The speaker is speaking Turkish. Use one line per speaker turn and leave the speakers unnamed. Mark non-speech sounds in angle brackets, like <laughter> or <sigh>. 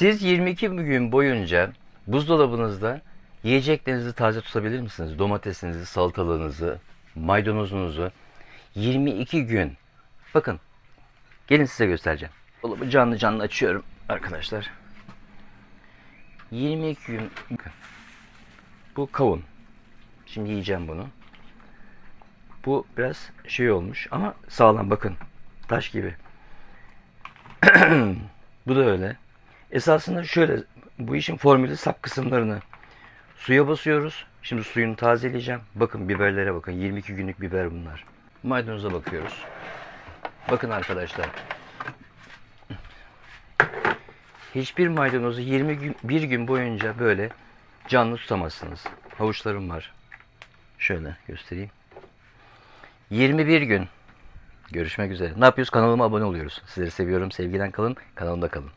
Siz 22 gün boyunca buzdolabınızda yiyeceklerinizi taze tutabilir misiniz? Domatesinizi, salatalığınızı, maydanozunuzu 22 gün. Bakın. Gelin size göstereceğim. Dolabı canlı canlı açıyorum arkadaşlar. 22 gün. Bu kavun. Şimdi yiyeceğim bunu. Bu biraz şey olmuş ama sağlam bakın. Taş gibi. <clears throat> Bu da öyle. Esasında şöyle bu işin formülü sap kısımlarını suya basıyoruz. Şimdi suyunu tazeleyeceğim. Bakın biberlere bakın. 22 günlük biber bunlar. Maydanoza bakıyoruz. Bakın arkadaşlar. Hiçbir maydanozu 20 gün, bir gün boyunca böyle canlı tutamazsınız. Havuçlarım var. Şöyle göstereyim. 21 gün. Görüşmek üzere. Ne yapıyoruz? Kanalıma abone oluyoruz. Sizleri seviyorum. Sevgiden kalın. Kanalımda kalın.